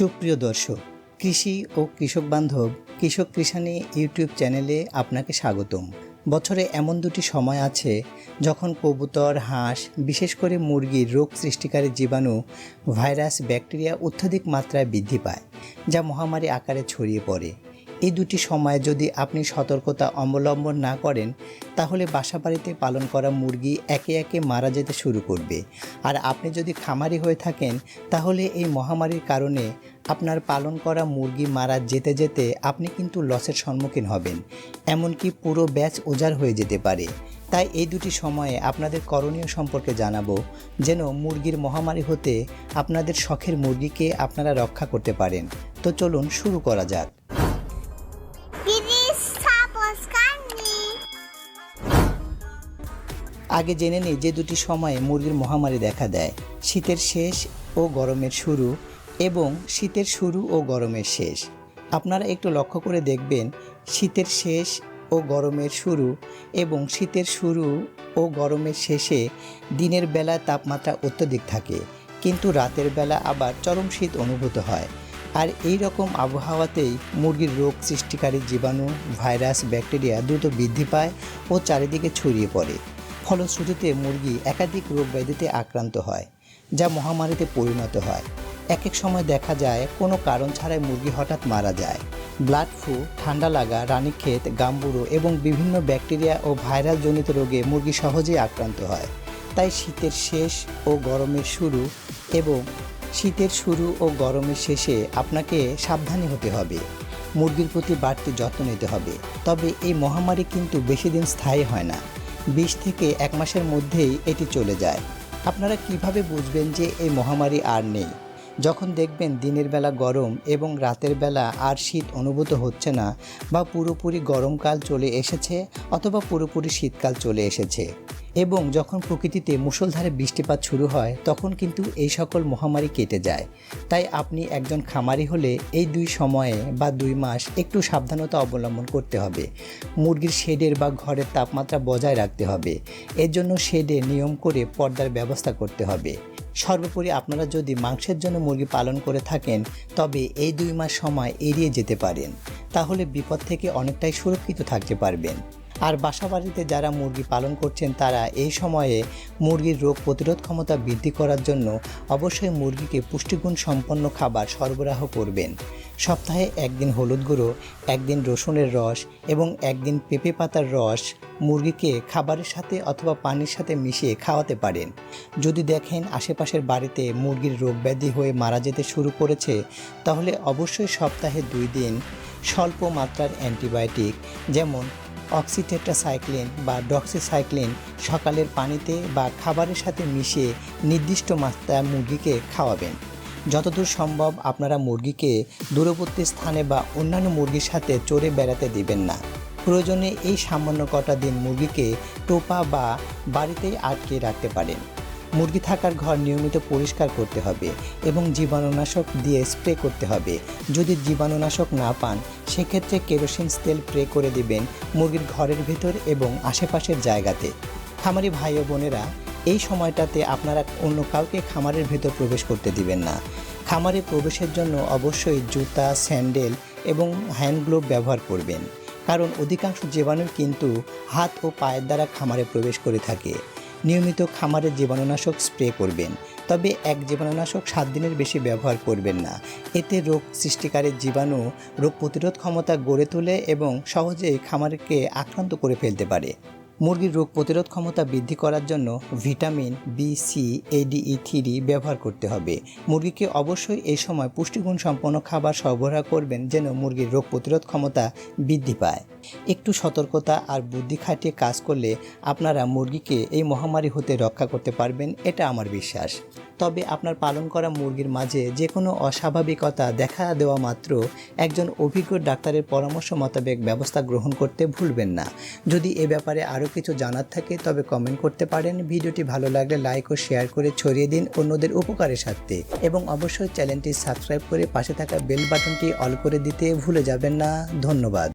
সুপ্রিয় দর্শক, কৃষি ও কৃষক বান্ধব, কৃষক কৃষানি ইউটিউব চ্যানেলে আপনাকে স্বাগতম। বছরে এমন দুটি সময় আছে যখন কবুতর, হাঁস, বিশেষ করে মুরগির রোগ সৃষ্টিকারী জীবাণু, ভাইরাস, ব্যাকটেরিয়া অত্যধিক মাত্রায় বৃদ্ধি পায়, যা মহামারী আকারে ছড়িয়ে পড়ে। এই দুটি সময়ে যদি আপনি সতর্কতা অবলম্বন না করেন, তাহলে বাসাবাড়িতে পালন করা মুরগি একে একে মারা যেতে শুরু করবে। আর আপনি যদি খামারি হয়ে থাকেন, তাহলে এই মহামারীর কারণে আপনার পালন করা মুরগি মারা যেতে যেতে আপনি কিন্তু লসের সম্মুখীন হবেন। এমনকি পুরো ব্যাচ ওজার হয়ে যেতে পারে। তাই এই দুটি সময়ে আপনাদের করণীয় সম্পর্কে জানাব, যেন মুরগির মহামারী হতে আপনাদের শখের মুরগিকে আপনারা রক্ষা করতে পারেন। তো চলুন শুরু করা যাক। আগে জেনে নিই যে দুটি সময়ে মুরগির মহামারী দেখা দেয়। শীতের শেষ ও গরমের শুরু এবং শীতের শুরু ও গরমের শেষ। আপনারা একটু লক্ষ্য করে দেখবেন, শীতের শেষ ও গরমের শুরু এবং শীতের শুরু ও গরমের শেষে দিনের বেলা তাপমাত্রা অত্যধিক থাকে, কিন্তু রাতের বেলা আবার চরম শীত অনুভূত হয়। আর এই রকম আবহাওয়াতেই মুরগির রোগ সৃষ্টিকারী জীবাণু, ভাইরাস, ব্যাকটেরিয়া দ্রুত বৃদ্ধি পায় ও চারিদিকে ছড়িয়ে পড়ে। ফলশ্রুতিতে মুরগি একাধিক রোগ ব্যাধিতে আক্রান্ত হয়, যা মহামারীতে পরিণত হয়। এক এক সময় দেখা যায়, কোনো কারণ ছাড়াই মুরগি হঠাৎ মারা যায়। ব্লাড ফ্লু, ঠান্ডা লাগা, রানীক্ষেত, গাম্বুরো এবং বিভিন্ন ব্যাকটেরিয়া ও ভাইরাল জনিত রোগে মুরগি সহজেই আক্রান্ত হয়। তাই শীতের শেষ ও গরমের শুরু এবং শীতের শুরু ও গরমের শেষে আপনাকে সাবধানী হতে হবে। মুরগির প্রতি বাড়তি যত্ন নিতে হবে। তবে এই মহামারী কিন্তু বেশি দিন স্থায়ী হয় না। বিশ থেকে এক মাসের মধ্যেই এটি চলে যায়। আপনারা কীভাবে বুঝবেন যে এই মহামারী আর নেই? যখন দেখবেন দিনের বেলা গরম এবং রাতের বেলা আর শীত অনুভূত হচ্ছে না বা পুরোপুরি গরমকাল চলে এসেছে অথবা পুরোপুরি শীতকাল চলে এসেছে। এবং যখন প্রকৃতিতে মুষলধারে বৃষ্টিপাত শুরু হয়, তখন কিন্তু এই সকল মহামারী কেটে যায়। তাই আপনি একজন খামারি হলে এই দুই সময়ে বা দুই মাস একটু সাবধানতা অবলম্বন করতে হবে। মুরগির শেডের বা ঘরের তাপমাত্রা বজায় রাখতে হবে। এর জন্য শেডে নিয়ম করে পর্দার ব্যবস্থা করতে হবে। সর্বোপরি আপনারা যদি মাংসের জন্য মুরগি পালন করে থাকেন, তবে এই দুই মাস সময় এড়িয়ে যেতে পারেন। তাহলে বিপদ থেকে অনেকটাই সুরক্ষিত থাকতে পারবেন। আর বাসাবাড়িতে যারা মুরগি পালন করছেন, তারা এই সময়ে মুরগির রোগ প্রতিরোধ ক্ষমতা বৃদ্ধি করার জন্য অবশ্যই মুরগিকে পুষ্টিগুণ সম্পন্ন খাবার সরবরাহ করবেন। সপ্তাহে একদিন হলুদ গুঁড়ো, একদিন রসুনের রস এবং একদিন পেঁপে পাতার রস মুরগিকে খাবারের সাথে অথবা পানির সাথে মিশিয়ে খাওয়াতে পারেন। যদি দেখেন আশেপাশের বাড়িতে মুরগির রোগ ব্যাধি হয়ে মারা যেতে শুরু করেছে, তাহলে অবশ্যই সপ্তাহে দুই দিন স্বল্প মাত্রার অ্যান্টিবায়োটিক যেমন অক্সিটেট্রাসাইক্লিন বা ডক্সিসাইক্লিন সকালের পানিতে বা খাবারের সাথে মিশিয়ে নির্দিষ্ট মাত্রায় মুরগিকে খাওয়াবেন। যতদূর সম্ভব আপনারা মুরগিকে দূরবর্তী স্থানে বা অন্যান্য মুরগির সাথে চড়ে বেড়াতে দিবেন না। প্রয়োজনে এই সামান্য কটা দিন মুরগিকে টোপা বা বাড়িতেই আটকে রাখতে পারেন। মুরগি থাকার ঘর নিয়মিত পরিষ্কার করতে হবে এবং জীবাণুনাশক দিয়ে স্প্রে করতে হবে। যদি জীবাণুনাশক না পান, সেক্ষেত্রে কেরোসিন তেল স্প্রে করে দিবেন মুরগির ঘরের ভেতর এবং আশেপাশের জায়গাতে। খামারি ভাই ও বোনেরা, এই সময়টাতে আপনারা অন্য কাউকে খামারের ভেতর প্রবেশ করতে দিবেন না। খামারে প্রবেশের জন্য অবশ্যই জুতা, স্যান্ডেল এবং হ্যান্ড গ্লোভ ব্যবহার করবেন। কারণ অধিকাংশ জীবাণু কিন্তু হাত ও পায়ের দ্বারা খামারে প্রবেশ করে থাকে। নিয়মিত খামারে জীবাণুনাশক স্প্রে করবেন। তবে এক জীবাণুনাশক সাত দিনের বেশি ব্যবহার করবেন না। এতে রোগ সৃষ্টিকারী জীবাণু রোগ প্রতিরোধ ক্ষমতা গড়ে তোলে এবং সহজেই খামারকে আক্রান্ত করে ফেলতে পারে। মুরগির রোগ প্রতিরোধ ক্ষমতা বৃদ্ধি করার জন্য vitamin B C A D E three ব্যবহার করতে হবে। মুরগিকে অবশ্যই এই সময় পুষ্টিগুণ সম্পন্ন খাবার সরবরাহ করবেন যেন মুরগির রোগ প্রতিরোধ ক্ষমতা বৃদ্ধি পায়। একটু সতর্কতা আর বুদ্ধি খাটিয়ে কাজ করলে আপনারা মুরগিকে এই মহামারী হতে রক্ষা করতে পারবেন, এটা আমার বিশ্বাস। তবে আপনার পালন করা মুরগির মাঝে যে কোনো অস্বাভাবিকতা দেখা দেওয়া মাত্র একজন অভিজ্ঞ ডাক্তারের পরামর্শ মোতাবেক ব্যবস্থা গ্রহণ করতে ভুলবেন না। যদি এ ব্যাপারে আরও কিছু জানার থাকে, তবে কমেন্ট করতে পারেন। ভিডিওটি ভালো লাগলে লাইক ও শেয়ার করে ছড়িয়ে দিন অন্যদের উপকারের স্বার্থে। এবং অবশ্যই চ্যানেলটি সাবস্ক্রাইব করে পাশে থাকা বেল বাটনটি অল করে দিতে ভুলে যাবেন না। ধন্যবাদ।